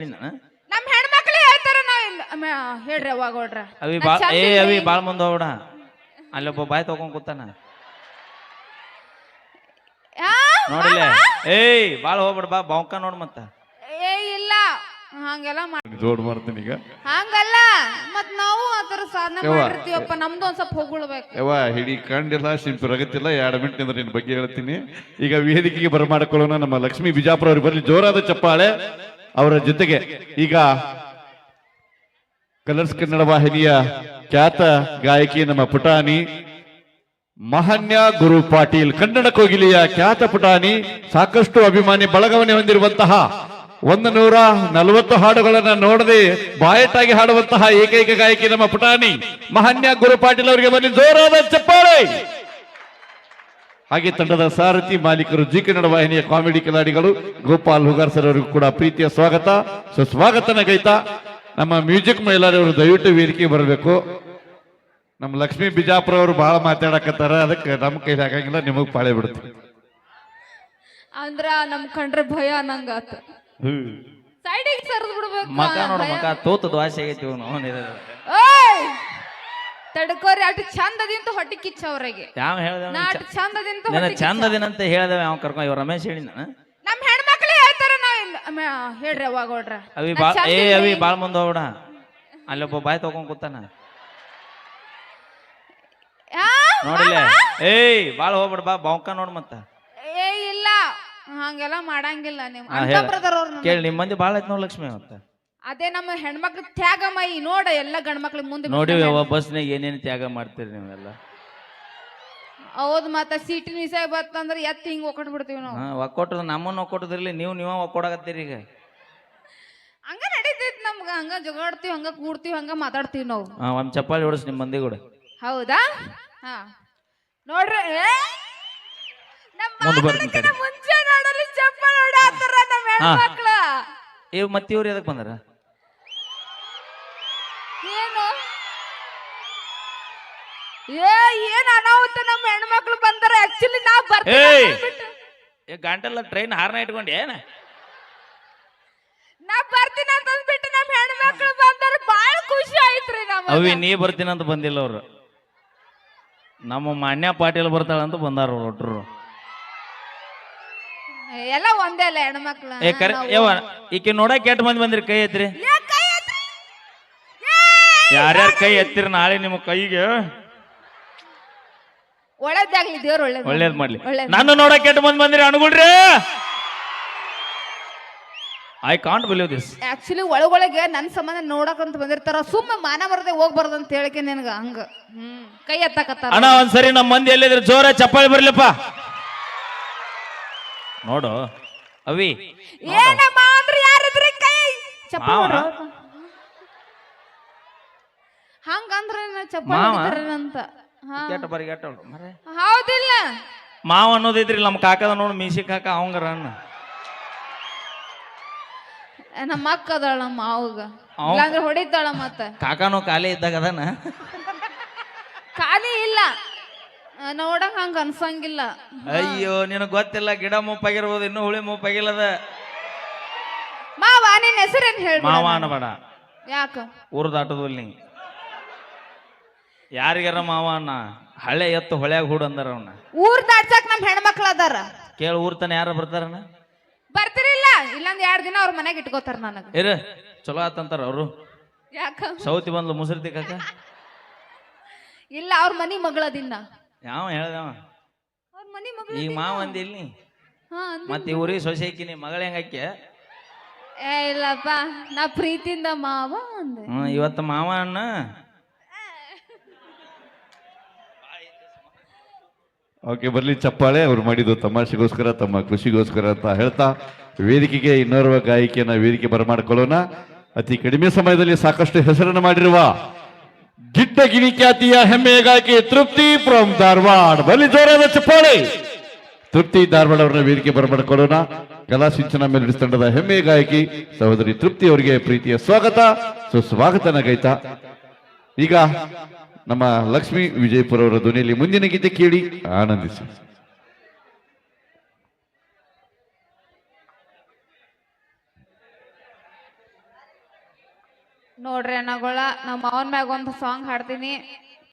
ಹೇಳಿನ? ನಮ್ ಹೆಣ್ಮಕ್ಳು ಹೇಳ್ತಾರ ನಾವ್ ಇಲ್ಲ ಮ- ಹೇಳ್ರಿ ಅವಾಗ ಹೊಡ್ರ ಅವಿ ಬಾ ಏ. ಅವಿ ಬಾಳ ಮುಂದೆ ಹೋಗ್ಬಿಡ. ಅಲ್ಲೊಬ್ಬ ಬಾಯ್ ತಗೊಂಡ್ ಕೂತಾನ? ನೋಡಿಲ್ಲ? ಏಯ್ ಬಾಳ ಹೋಗ್ಬಿಡ ಬಾ ಬಾವ್ಕ ನೋಡ್ ಮತ್ತ. ಏ ಇಲ್ಲ. ಹಂಗೆಲ್ಲ ಮಾ- ಜೋಡ್ ಮಾಡ್ತೀನಿ ಈಗ. ಹಂಗಲ್ಲ. ಮತ್ ನಾವು ಆತರ ಸಾಧನೆ ಯವ್ವ. ಮಾಡಿರ್ತೀವಪ್ಪ ನಮ್ದು ಒಂದ್ ಸ್ವಲ್ಪ ಹೊಗಳ್ಬೇಕು. ಯವ್ವ ಹಿಡಿ ಕಂಡಿಲ್ಲ ಸಿಂಪಿ ರಗತಿಲ್ಲ ಎರಡು ಮಿನಿಟ್ ಅಂದ್ರೆ ನಿನ್ನ ಬಗ್ಗೆ ಹೇಳ್ತೀನಿ. ಈಗ ವೇದಿಕೆಗೆ ಬರಮಾಡಿಕೊಳ್ಳೋಣ ನಮ್ಮ ಲಕ್ಷ್ಮೀ ಬಿಜಾಪುರ ಅವ್ರಿಗೆ ಬರಲಿ ಜೋರಾದ ಚಪ್ಪಾಳೆ. ಅವರ ಜೊತೆಗೆ ಈಗ ಕಲರ್ಸ್ ಕನ್ನಡ ವಾಹಿನಿಯ ಖ್ಯಾತ ಗಾಯಕಿ ನಮ್ಮ ಪುಟಾಣಿ, ಮಹನ್ಯ ಗುರು ಪಾಟೀಲ್, ಕನ್ನಡ ಕೋಗಿಲೆಯ ಖ್ಯಾತ ಪುಟಾಣಿ, ಸಾಕಷ್ಟು ಅಭಿಮಾನಿ ಬಳಗವನೆ ಹೊಂದಿರುವಂತಹ ಒಂದು ನೂರ ನಲವತ್ತು ಹಾಡುಗಳನ್ನ ನೋಡದೆ ಬಾಯಟಾಗಿ ಹಾಡುವಂತಹ ಏಕೈಕ ಗಾಯಕಿ ನಮ್ಮ ಪುಟಾಣಿ, ಮಹನ್ಯ ಗುರು ಪಾಟೀಲ್ ಅವರಿಗೆ ಬನ್ನಿ. ಜೋರಾದ ಚಪ್ಪಾಳೆ! ಹಾಗೆ ತಂಡದ ಸಾರಥಿ ಮಾಲೀಕರು ಜಿ ಕನ್ನಡ ವಾಹಿನಿಯ ಕಾಮಿಡಿ ಕಲಾಡಿಗಳು ಗೋಪಾಲ್ ಹುಗಾರ್ ಸರ್ ಅವರಿಗೂ ಕೂಡ ಪ್ರೀತಿಯ ಸ್ವಾಗತ. ಸುಸ್ವಾಗತನ ಗೈತಾ ನಮ್ಮ ಮ್ಯೂಸಿಕ್ ಮೈಲಾರವರು ದಯವಿಟ್ಟು ವೇದಿಕೆ ಬರಬೇಕು. ನಮ್ಮ ಲಕ್ಷ್ಮೀ ಬಿಜಾಪುರ ಅವರು ಬಹಳ ಮಾತಾಡಕತ್ತಾರ. ಅದಕ್ಕೆ ನಮ್ಮ ಕೈಲಿ ಆಗಂಗಿಲ್ಲ ನಿಮಗ್ ಪಾಳೆ ಬಿಡುತ್ತೆ. ಅಂದ್ರ ನಮ್ ಕಂಡ್ರೆ ಭಯ ಅನ್ನಂಗಾತ. ಸೈಡಿಗೆ ಸರಿದ್ ಬಿಡ್ಬೇಕು ಮಕ ನೋಡ. ಮಕ ತೋತು ದ್ವಾಸೆ ಆಗೈತಿ ಇವನು ತಡ್ಕೋರಿ ಚಂದ ಚಂದದಿಂತ ಹೊಟ್ಟಿ ಕಿಚ್ಚ ಅವ್ರಿಗೆ. ಯಾವ ಹೇಳ್ದ ನಾ ನನ್ನ ಹೊಟ್ಟಿ ಕಿಚ್ಚ. ಚಂದದಿನಂತ ಹೇಳ್ದೆ ಅವ್ ಕರ್ಕೊಂಡ್? ಇವ್ ರಮೇಶ್ ಹೇಳಿನ ನಮ್ ಹೆಣ್ಮಕ್ಳು ಹೇಳ್ತಾರ ನಾವ್ ಇಲ್ಲ ಹೇಳ್ರಿ ಅವಾಗ ಹೊಡ್ರ ಅವಿ ಬಾ ಚಂದ ಏ. ಅವಿ ಬಾಳ ಮುಂದೆ ಹೋಗ್ಬಿಡ. ಅಲ್ಲೊಬ್ಬ ಬಾಯ್ ತಗೊಂಡ್ ಕೂತಾನ? ನೋಡಿಲ್ಲ? ಏಯ್ ಬಾಳ ಹೋಗ್ಬಿಡ ಬಾ ಬಾವ್ಕ ನೋಡ್ ಮತ್ತ. ಏ ಇಲ್ಲ. ಹಂಗೆಲ್ಲ ಮಾಡಂಗಿಲ್ಲ ಹಾ, ಹೇಳ. ಅವ್ರು ಕೇಳಿ ನಿಮ್ ಮಂದಿ ಬಾಳ ಐತ್ ನೋಡ್ ಲಕ್ಷ್ಮಿ ಮತ್ತ ಅದೇ ನಮ್ಮ ಹೆಣ್ಮಕ್ಳ ತ್ಯಾಗ ಮೈ. ನೋಡ ಎಲ್ಲ ಗಂಡ್ಮಕ್ಳ ಮುಂದೆ ನೋಡಿ ಬಸ್ನಾಗ ಏನೇನ್ ತ್ಯಾಗ ಮಾಡ್ತೀರಿ ನೀವೆಲ್ಲ? ಹೌದ್ ಮತ್ತ ಸೀಟಿನ ವಿಷಯ ಬತ್ತಂದ್ರ ಎತ್ತ ಹಿಂಗ್ ಒಕ್ಕಟ್ ಬಿಡ್ತೀವಿ ನಾವು. ಒಕ್ಕೊಟ್ಟದ ನಮ್ಮನ್ನ ಒಕ್ಕೊಟ್ಟದ್ರಲ್ಲಿ ನೀವು ನೀವ ಒಕ್ಕೊಡಕತ್ತೀರಿ ಈಗ? ಹಂಗ ನಡೀತೈತಿ ನಮ್ಗ. ಹಂಗ ಜಗಾಡ್ತೀವಿ ಹಂಗ ಕೂಡ್ತೀವಿ ಹಂಗ ಮಾತಾಡ್ತೀವಿ ನಾವು. ಹಾ ಒಂದ್ ಚಪ್ಪಾಳಿ ಹೊಡಸ್ ನಿಮ್ ಮಂದಿ ಕೂಡ. ಹೌದಾ? ಹಾ. ನೋಡ್ರಿ ಏ? ನಮ್ ಮುಂದ್ ಬರ್ತೀನಿ ಮಾತಾಡಕ್ಕಿಂತ ಮುಂಚೆ ನೋಡಲಿ ಚಪ್ಪಲ್ ಹೊಡ್ಯಾತಾರ ನಮ್ಮ ಹೆಣ್ಮಕ್ಳು. ಇವ್ ಮತ್ತೆ ಇವ್ರು ಎದಕ್ ಬಂದಾರ? ಏ ಏನ್ ಅನಾಹುತ ನಮ್ಮ ಹೆಣ್ಮಕ್ಳು ಬಂದಾರ? ಆಕ್ಚುಲಿ ನಾವ್ ಏಯ್! ಏ ಗಂಟೆಲ್ಲ ಟ್ರೈನ್ ಹಾರ್ನ ಇಟ್ಕೊಂಡಿ ಏನ? ನಾ ಬರ್ತೀನಿ ಅಂತ ಅಂದ್ಬಿಟ್ಟು ನಮ್ಮ ಹೆಣ್ಮಕ್ಳು ಬಂದಾರ. ಬಾಳ ಖುಷಿ ಆಯ್ತ್ರಿ ನಮಗೆ ಅವಿ ನೀ ಅಂತ ಬಂದಿಲ್ಲ ಅವ್ರು. ನಮ್ಮ ಮಾನ್ಯ ಪಾಟೀಲ್ ಬರ್ತಾಳಂತ ಬಂದಾರ ಅವ್ರು ಒಟ್ರು. ಎಲ್ಲ ಒಂದೇ ಅಲ್ಲ ಹೆಣ್ಮಕ್ಳು. ಏ ಕರೆ ಯವ ಈಕೆ ನೋಡಕ್ ಕೆಟ್ಟ ಮಂದಿ ಬಂದ್ರಿ? ಕೈ ಎತ್ತಿರಿ! ಯಾರ್ಯಾರ ಕೈ ಎತ್ತಿರಿ ನಾಳೆ ನಿಮ್ಮ ಕೈಗೆ? ಒಳ್ಳೇದಾಗ್ಲಿ ದೇವ್ರ ಒಳ್ಳೇದು ಒಳ್ಳೇದು ಮಾಡ್ಲಿ. ನಾನು ನೋಡಕ್ ಕೆಟ್ಟ ಮಂದಿ ಬಂದ್ರಿ ಅನುಗುಳ್ರಿ I can't believe this actually ಒಳಗೊಳಗೆ ನನ್ನ ಸಂಬಂಧ ನೋಡಕಂತ ಬಂದಿರ್ತಾರ. ಸುಮ್ಮನೆ ಮಾನ ಬರದೆ ಹೋಗ್ಬಾರ್ದು ಅಂತ ಹೇಳಿಕೆ ನಿನಗ ಹಂಗ. ಹ್ಮ್ ಕೈ ಎತ್ತಕತ್ತಾರ. ಅಣ್ಣ ಒಂದ್ಸರಿ ನಮ್ಮ ಮಂದಿ ಎಲ್ಲಿದ್ರೆ? ಜೋರ ಚಪ್ಪಾಳಿ ಬರ್ಲಿಪ್ಪ. ನೋಡು. ಅವಿ ಏನಮ್ಮ ಅಂದ್ರೆ ಯಾರಿದ್ರಿ ಕೈ? ಚಪ್ಪಾಳೆ ಮಾವ? ಹಂಗಂದ್ರೆ ಮಾವ? ಹೊಡಿತಾರೇನಂತ? ಹಾ ಕೆಟ್ಟ ಬರಿ ಕೆಟ್ಟ ಮರೆ. ಹೌದಿಲ್ಲ. ಮಾವ ಅನ್ನೋದೈತ್ರಿ ನಮ್ಮ ಕಾಕದ ನೋಡಿ ಮೀಸಿ ಕಾಕ ಅವಂಗರ ಅನ್ನ. ನಮ್ಮ ಅಕ್ಕ ಅದಾಳ ನಮ್ಮ ಮಾವಗ. ಅವ್- ಇಲ್ಲಾಂದ್ರೆ ಹೊಡಿತಾಳ ಮತ್ತ. ಕಾಕನೂ ಖಾಲಿ ಇದ್ದಾಗ ಅದನ? ಖಾಲಿ ಇಲ್ಲ. ಆ, ನೋಡಕ್ ಹಂಗ ಅನ್ಸಂಗಿಲ್ಲ. ಅಯ್ಯೋ ನಿನಗ್ ಗೊತ್ತಿಲ್ಲ ಗಿಡ ಮುಪ್ಪಾಗಿರ್ಬೋದು ಇನ್ನೂ ಹುಳಿ ಮುಪ್ಪಾಗಿಲ್ಲದ ಮಾವ ನಿನ್ ಹೆಸರೇನ್ ಹೇಳಿ ಮಾವ ಅನ್ನಬೇಡ. ಯಾಕ? ಊರ್ ದಾಟದಲ್ಲಿ ನೀ ಯಾರಿಗಾರ ಮಾವ? ಅಣ್ಣ ಹಳೆ ಎತ್ತು ಹೊಳ್ಯಾಗ ಹೂಡ್ ಅಂದಾರ ಅವನ್ನ ಊರ್ ದಾಟ್ಸಕ್ ನಮ್ ಹೆಣ್ಮಕ್ಳು ಅದಾರ. ಕೇಳ ಊರ್ ತನ ಯಾರ ಬರ್ತಾರಣ್ಣ ಬರ್ತಿರಿಲ್ಲ ಇಲ್ಲೊಂದ್ ಎರಡ್ ದಿನ ಅವ್ರ ಮನೆಗೆ ಇಟ್ಕೋತಾರ ನನಗ. ಇರ ಚಲೋ ಆತಂತಾರ ಅವರು. ಯಾಕ? ಸೌತಿ ಬಂದ್ಲು ಮುಸರ್ತಿ ಕಾಕ? ಇಲ್ಲ ಅವ್ರ ಮನಿ ಮಗಳದಿನ್ನ. ಯಾವ ಹೇಳ್ದವ? ಅವ್ರ ಮನಿ ಮಗಳ ಈಗ ಮಾವ ಅಂದಿಲ್ಲಿ ಹಾ ಅಂದ್- ಮತ್ತೆ ಊರಿಗೆ ಸೊಸೆ ಹಾಕಿನಿ ಮಗಳ ಹೆಂಗಾಕೆ ಏ ಇಲ್ಲಪ್ಪ ನಾ ಪ್ರೀತಿಯಿಂದ ಮಾವ ಅಂದೆ. ಹ್ಮ್ ಇವತ್ತು ಮಾವ ಅನ್ನ? ಓಕೆ, ಬರಲಿ ಚಪ್ಪಾಳೆ. ಅವ್ರು ಮಾಡಿದ್ದು ತಮಾಷೆಗೋಸ್ಕರ, ತಮ್ಮ ಖುಷಿಗೋಸ್ಕರ ಅಂತ ಹೇಳ್ತಾ ವೇದಿಕೆಗೆ ಇನ್ನೋರ್ವ ಗಾಯಕಿಯನ್ನ ವೇದಿಕೆ ಬರಮಾಡ್ಕೊಳ್ಳೋಣ. ಅತಿ ಕಡಿಮೆ ಸಮಯದಲ್ಲಿ ಸಾಕಷ್ಟು ಹೆಸರನ್ನು ಮಾಡಿರುವ ಗಿಣಿ ಖ್ಯಾತಿಯ ಹೆಮ್ಮೆಯ ಗಾಯಕಿ ತೃಪ್ತಿ ಫ್ರಮ್ ಧಾರವಾಡ. ಬಲಿ ಜೋರಾದ ಚಪ್ಪಾಳೆ. ತೃಪ್ತಿ ಧಾರವಾಡ ಅವರನ್ನ ವೇದಿಕೆ ಬರಮಾಡ್ಕೊಳ್ಳೋಣ. ಕಲಾ ಸಿಂಚನ ಮೇಲೆ ತಂಡದ ಹೆಮ್ಮೆಯ ಗಾಯಕಿ ಸಹೋದರಿ ತೃಪ್ತಿ ಅವರಿಗೆ ಪ್ರೀತಿಯ ಸ್ವಾಗತ. ಸುಸ್ವಾಗತನ ಗೈತಾ. ಈಗ ನಮ್ಮ ಲಕ್ಷ್ಮೀ ವಿಜಯಪುರ ಅವರ ಧ್ವನಿಯಲ್ಲಿ ಮುಂದಿನ ಗೀತೆ ಕೇಳಿ ಆನಂದಿಸಿ. ನೋಡ್ರಿ ಅನ್ನಗಳ ನಮ್ಮ ಅವನ ಮ್ಯಾಗ ಒಂದು ಸಾಂಗ್ ಹಾಡ್ತೀನಿ.